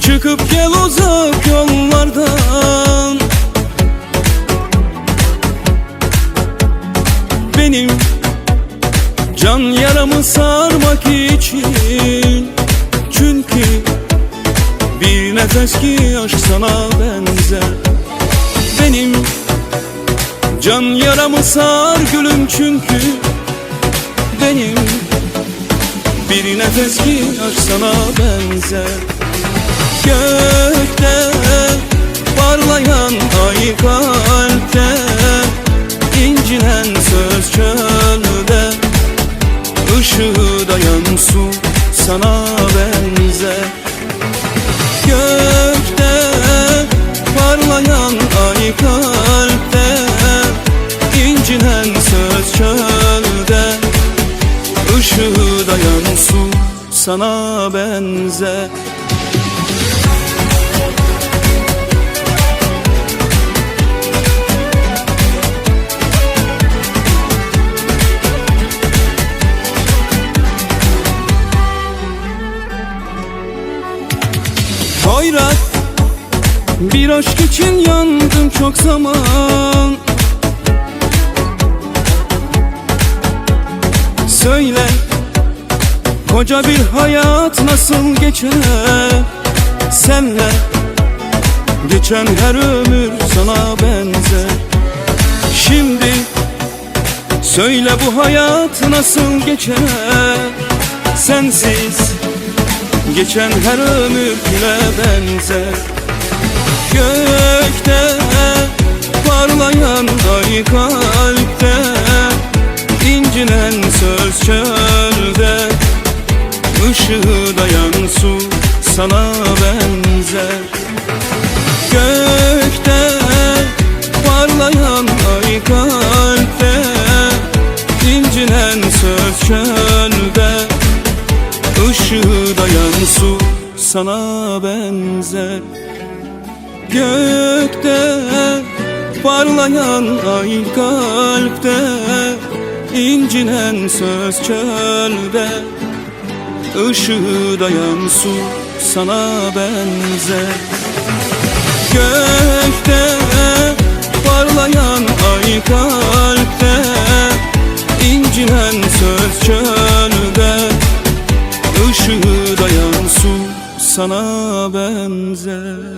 Çıkıp gel uzak yollardan. Benim can yaramı sarmak için Çünkü bir nefes ki aşk sana benzer. Benim can yaramı sar gülüm çünkü Benim bir nefes ki aşk sana benzer. Gökte parlayan ay kalpte incinen söz çölde Işığı dayan su sana benzer. Gökte parlayan ay kalpte Su sana benzer. Hayrat Bir aşk için yandım çok zaman. Söyle Koca bir hayat nasıl geçer Senle? Geçen her ömür sana benzer. Şimdi Söyle bu hayat nasıl geçer? Sensiz Geçen her ömür güne benzer. Gökte parlayan ay kalpte incinen söz çölde Işığı dayan su sana benzer. Gökte parlayan ay kalpte incinen söz çölde. Işığı dayan su sana benzer. Gökte parlayan ay kalpte incinen söz çölde Işığı dayan su sana benzer. Gökte parlayan ay kalpte incinen söz çölde. Işığı dayan su sana benzer